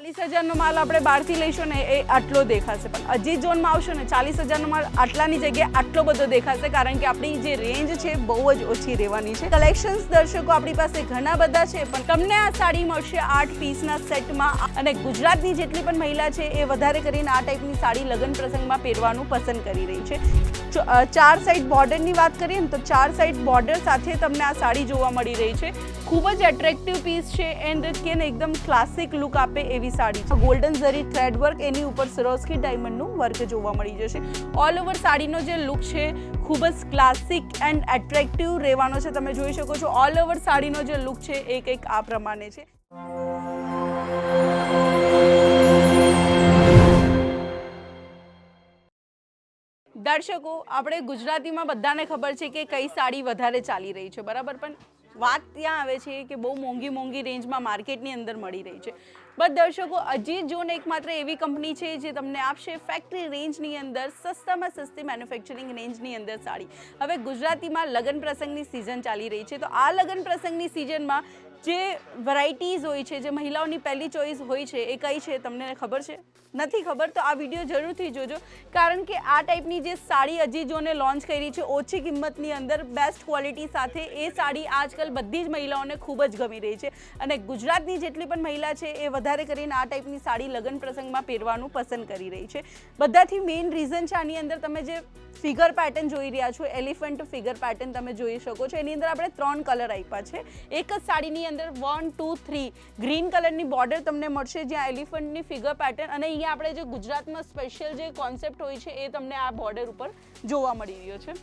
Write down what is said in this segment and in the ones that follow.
ચાલીસ હજારનો માલ આપણે બહારથી લઈશું ને એ આટલો દેખાશે. પણ અજીત ઝોનમાં આવશો ને ચાલીસ હજારનો માલ આટલાની જગ્યાએ આટલો બધો દેખાશે, કારણ કે આપણી જે રેન્જ છે બહુ જ ઓછી રહેવાની છે. કલેક્શન્સ દર્શકો આપણી પાસે ઘણા બધા છે, પણ તમને આ સાડી મળશે આઠ પીસના સેટમાં અને ગુજરાતની જેટલી પણ મહિલા છે એ વધારે કરીને આ ટાઈપની સાડી લગ્ન પ્રસંગમાં પહેરવાનું પસંદ કરી રહી છે. ચાર સાઈડ બોર્ડરની વાત કરીએ ને તો ચાર સાઈડ બોર્ડર સાથે તમને આ સાડી જોવા મળી રહી છે. ખૂબ જ એટ્રેક્ટિવ પીસ છે એન્ડ કે ને એકદમ ક્લાસિક લુક આપે એવી સાડી છે. ગોલ્ડન ઝરી થ્રેડ વર્ક એની ઉપર સરોસ્કી ડાયમંડનું વર્ક જોવા મળી જશે. ઓલ ઓવર સાડીનો જે લુક છે, ખૂબ જ ક્લાસિક એન્ડ એટ્રેક્ટિવ રહેવાનો છે. તમે જોઈ શકો છો ઓલ ઓવર સાડીનો જે લુક છે, એ કંઈક આ પ્રમાણે છે. દર્શકો, આપણે ગુજરાતીમાં બધાને ખબર છે કે કઈ સાડી વધારે ચાલી રહી છે, બરાબર? પણ વાત ત્યાં આવે છે કે બહુ મોંઘી મોંઘી રેન્જમાં માર્કેટની અંદર મળી રહી છે. બટ દર્શકો, અજીત જોન એકમાત્ર એવી કંપની છે જે તમને આપશે ફેક્ટરી રેન્જની અંદર, સસ્તામાં સસ્તી મેન્યુફેક્ચરિંગ રેન્જની અંદર સાડી. હવે ગુજરાતીમાં લગ્ન પ્રસંગની સિઝન ચાલી રહી છે. તો આ લગ્ન પ્રસંગની સિઝનમાં જે વેરાયટીઝ હોય છે, જે મહિલાઓની પહેલી ચોઈસ હોય છે, એ કઈ છે, તમને ખબર છે? નથી ખબર? તો આ વીડિયો જરૂરથી જોજો. કારણ કે આ ટાઈપની જે સાડી અજીજોને લોન્ચ કરી છે, ઓછી કિંમતની અંદર બેસ્ટ ક્વોલિટી સાથે એ સાડી આજકાલ બધી જ મહિલાઓને ખૂબ જ ગમી રહી છે. અને ગુજરાતની જેટલી પણ મહિલા છે, એ વધારે કરીને આ ટાઈપની સાડી લગ્ન પ્રસંગમાં પહેરવાનું પસંદ કરી રહી છે. બધાથી મેઇન રીઝન છે, આની અંદર તમે જે ફિગર પેટર્ન જોઈ રહ્યા છો એલિફન્ટ ફિગર પેટર્ન તમે જોઈ શકો છો. એની અંદર આપણે ત્રણ કલર આપ્યા છે. એક જ સાડીની અંદર વન ટુ થ્રી ગ્રીન કલરની બોર્ડર તમને મળશે જ્યાં એલિફન્ટની ફિગર પેટર્ન અને અહીંયા આપણે જે ગુજરાતમાં સ્પેશિયલ જે કોન્સેપ્ટ હોય છે એ તમને આ બોર્ડર ઉપર જોવા મળી રહ્યો છે.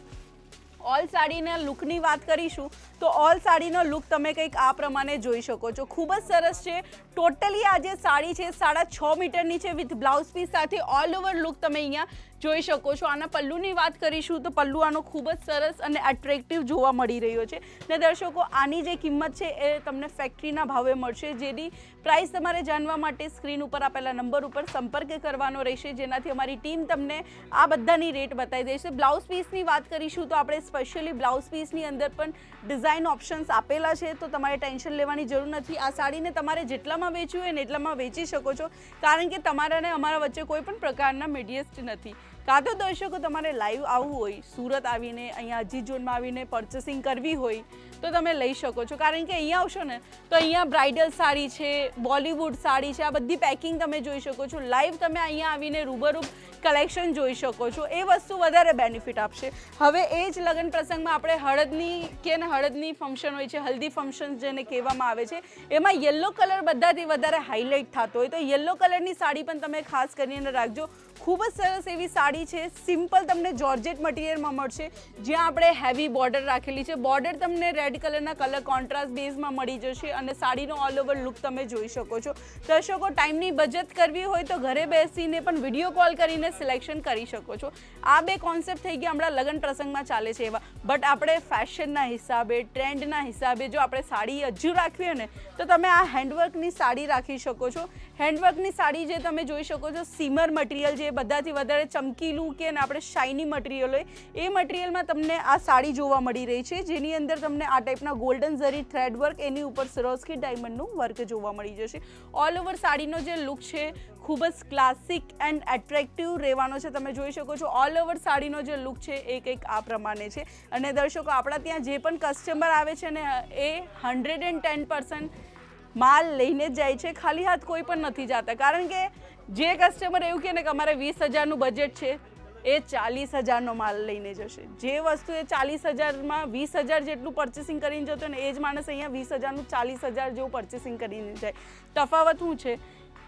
ઓલ સાડીના લુકની વાત કરીશું તો ઓલ સાડીનો લુક તમે કંઈક આ પ્રમાણે જોઈ શકો છો. ખૂબ જ સરસ છે. ટોટલી આ જે સાડી છે સાડા છ મીટરની છે વિથ બ્લાઉઝ પીસ સાથે ઓલ ઓવર લુક તમે અહીંયા જોઈ શકો છો. આના પલ્લુની વાત કરીશું તો પલ્લુ આનો ખૂબ જ સરસ અને એટ્રેક્ટિવ જોવા મળી રહ્યો છે. ને દર્શકો, આની જે કિંમત છે એ તમને ફેક્ટરીના ભાવે મળશે. જેની પ્રાઇસ તમારે જાણવા માટે સ્ક્રીન ઉપર આપેલા નંબર ઉપર સંપર્ક કરવાનો રહેશે. જેનાથી અમારી ટીમ તમને આ બધાની રેટ બતાવી દેશે. બ્લાઉઝ પીસની વાત કરીશું તો આપણે સ્પેશિયલી બ્લાઉઝ પીસની અંદર પણ ડિઝાઇન ઓપ્શન્સ આપેલા છે. તો તમારે ટેન્શન લેવાની જરૂર નથી. આ સાડીને તમારે જેટલામાં વેચવી હોય ને એટલામાં વેચી શકો છો. કારણ કે તમારા અને અમારા વચ્ચે કોઈ પણ પ્રકારના મીડિયસ્ટ નથી. કાં તો દર્શકો તમારે લાઈવ આવવું હોય, સુરત આવીને, અહીંયા અજીત ઝોનમાં આવીને પરચેસિંગ કરવી હોય, તો તમે લઈ શકો છો. કારણ કે અહીંયા આવશો ને, તો અહીંયા બ્રાઇડલ સાડી છે બોલિવૂડ સાડી છે, આ બધી પેકિંગ તમે જોઈ શકો છો. લાઈવ તમે અહીંયા આવીને રૂબરૂ કલેક્શન જોઈ શકો છો. એ વસ્તુ વધારે બેનિફિટ આપશે. હવે એ જ લગ્ન પ્રસંગમાં આપણે હળદની કે હળદની ફંક્શન હોય છે, હલ્દી ફંક્શન જેને કહેવામાં આવે છે, એમાં યલો કલર બધાથી વધારે હાઇલાઇટ થતો હોય. તો યલો કલરની સાડી પણ તમે ખાસ કરીને રાખજો. ખૂબ જ સરસ એવી સાડી છે. સિમ્પલ તમને જોર્જેટ મટીરિયલમાં મળશે. જ્યાં આપણે હેવી બોર્ડર રાખેલી છે. બોર્ડર તમને રેડ કલરના કલર કોન્ટ્રાસ્ટ બેઝમાં મળી જશે અને સાડીનો ઓલ ઓવર લુક તમે જોઈ શકો છો. દર્શકો ટાઈમની બચત કરવી હોય તો ઘરે બેસીને પણ વીડિયો કોલ કરીને સિલેક્શન કરી શકો છો. આ બે કોન્સેપ્ટ થઈ ગયા હમણાં લગ્ન પ્રસંગમાં ચાલે છે એવા. બટ આપણે ફેશનના હિસાબે ટ્રેન્ડના હિસાબે જો આપણે સાડી હજુ રાખવી હોય ને, તો તમે આ હેન્ડવર્કની સાડી રાખી શકો છો. હેન્ડવર્કની સાડી જે તમે જોઈ શકો છો સીમર મટીરિયલ જે બધાથી વધારે ચમકીલું કે ને આપણે શાઇની મટીરિયલ હોય, એ મટીરિયલમાં તમને આ સાડી જોવા મળી રહી છે. જેની અંદર તમને આ ટાઈપના ગોલ્ડન ઝરી થ્રેડ વર્ક એની ઉપર સરોસ્કી ડાયમંડનું વર્ક જોવા મળી જશે. ઓલ ઓવર સાડીનો જે લુક છે, ખૂબ જ ક્લાસિક એન્ડ એટ્રેક્ટિવ રહેવાનો છે. તમે જોઈ શકો છો ઓલ ઓવર સાડીનો જે લુક છે, એ કંઈક આ પ્રમાણે છે. અને દર્શકો, આપણા ત્યાં જે પણ કસ્ટમર આવે છે ને, એ હંડ્રેડ એન્ડ ટેન પર્સન્ટ માલ લઈને જ જાય છે. ખાલી હાથ કોઈ પણ નથી જતા. કારણ કે જે કસ્ટમર એવું કહે ને કે અમારે વીસ હજારનું બજેટ છે, એ ચાલીસ હજારનો માલ લઈને જશે. જે વસ્તુ એ ચાલીસ હજારમાં વીસ હજાર જેટલું પરચેસિંગ કરીને જતો ને, એ જ માણસ અહીંયા વીસ હજારનું ચાલીસ હજાર જેવું પરચેસિંગ કરીને જાય. તફાવત શું છે?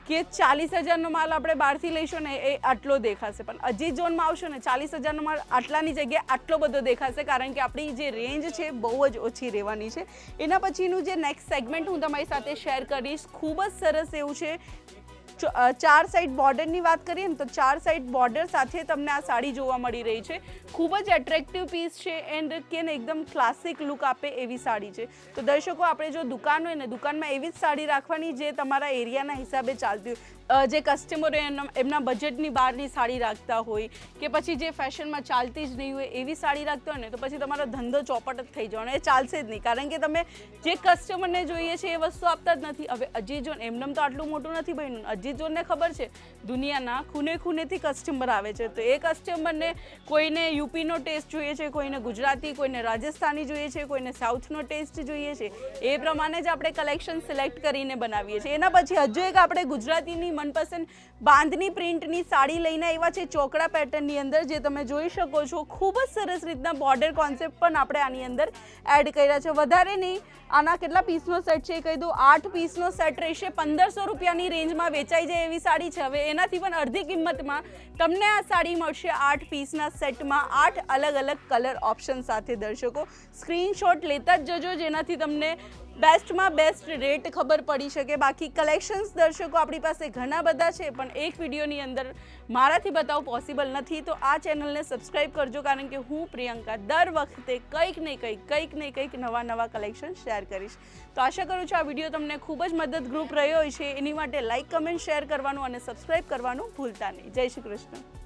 કે ચાલીસ હજારનો માલ આપણે બહારથી લઈશું ને એ આટલો દેખાશે. પણ અજીત ઝોનમાં આવશો ને ચાલીસ હજારનો માલ આટલાની જગ્યાએ આટલો બધો દેખાશે કારણ કે આપણી જે રેન્જ છે બહુ જ ઓછી રહેવાની છે. એના પછીનું જે નેક્સ્ટ સેગમેન્ટ હું તમારી સાથે શેર કરીશ, ખૂબ જ સરસ એવું છે ચાર સાઈડ બોર્ડરની વાત કરીએ ને તો ચાર સાઈડ બોર્ડર સાથે તમને આ સાડી જોવા મળી રહી છે. ખૂબ જ એટ્રેક્ટિવ પીસ છે એન્ડ કે ને એકદમ ક્લાસિક લુક આપે એવી સાડી છે. તો દર્શકો, આપણે જો દુકાન હોય ને, દુકાનમાં એવી જ સાડી રાખવાની જે તમારા એરિયાના હિસાબે ચાલતી હોય. જે કસ્ટમરો એમના બજેટની બહારની સાડી રાખતા હોય કે પછી જે ફેશનમાં ચાલતી જ નહીં હોય એવી સાડી રાખતા હોય ને, તો પછી તમારો ધંધો ચોપટ જ થઈ જવાનો એ ચાલશે જ નહીં. કારણ કે તમે જે કસ્ટમરને જોઈએ છે એ વસ્તુ આપતા જ નથી. હવે અજીત જો એમનેમ તો આટલું મોટું નથી બન્યું. અજીત જોનને ખબર છે. દુનિયાના ખૂને ખૂનેથી કસ્ટમર આવે છે. તો એ કસ્ટમરને કોઈને યુપીનો ટેસ્ટ જોઈએ છે, કોઈને ગુજરાતી, કોઈને રાજસ્થાની જોઈએ છે, કોઈને સાઉથનો ટેસ્ટ જોઈએ છે. એ પ્રમાણે જ આપણે કલેક્શન સિલેક્ટ કરીને બનાવીએ છીએ. એના પછી હજુ એક આપણે ગુજરાતીની મનપસંદ બાંધની પ્રિન્ટની સાડી લઈને આવ્યા છે, ચોકડા પેટર્નની અંદર, જે તમે જોઈ શકો છો. ખૂબ જ સરસ રીતના બોર્ડર કોન્સેપ્ટ પણ આપણે આની અંદર એડ કર્યા છે. વધારે નહીં, આના કેટલા પીસનો સેટ છે એ કહી દઉં. આઠ પીસનો સેટ રહેશે પંદરસો રૂપિયાની રેન્જમાં વેચાઈ જાય એવી સાડી છે. હવે એનાથી પણ અડધી કિંમતમાં તમને આ સાડી મળશે આઠ પીસના સેટમાં આઠ અલગ અલગ કલર ઓપ્શન સાથે દર્શકો. સ્ક્રીનશોટ લેતા જ જજો જેનાથી તમને બેસ્ટમાં બેસ્ટ રેટ ખબર પડી શકે. બાકી કલેક્શન્સ દર્શકો આપણી પાસે ઘણા બધા છે, પણ એક વિડીયોની અંદર મારાથી બતાવવું પોસિબલ નથી. તો આ ચેનલને સબસ્ક્રાઈબ કરજો, કારણ કે હું પ્રિયંકા દર વખતે કંઈક ને કંઈક કંઈક ને કંઈક નવા નવા કલેક્શન શેર કરીશ. તો આશા કરું છું આ વીડિયો તમને ખૂબ જ મદદરૂપ રહ્યો છે એની માટે લાઇક કમેન્ટ શેર કરવાનું અને સબસ્ક્રાઈબ કરવાનું ભૂલતા નહીં. જય શ્રી કૃષ્ણ.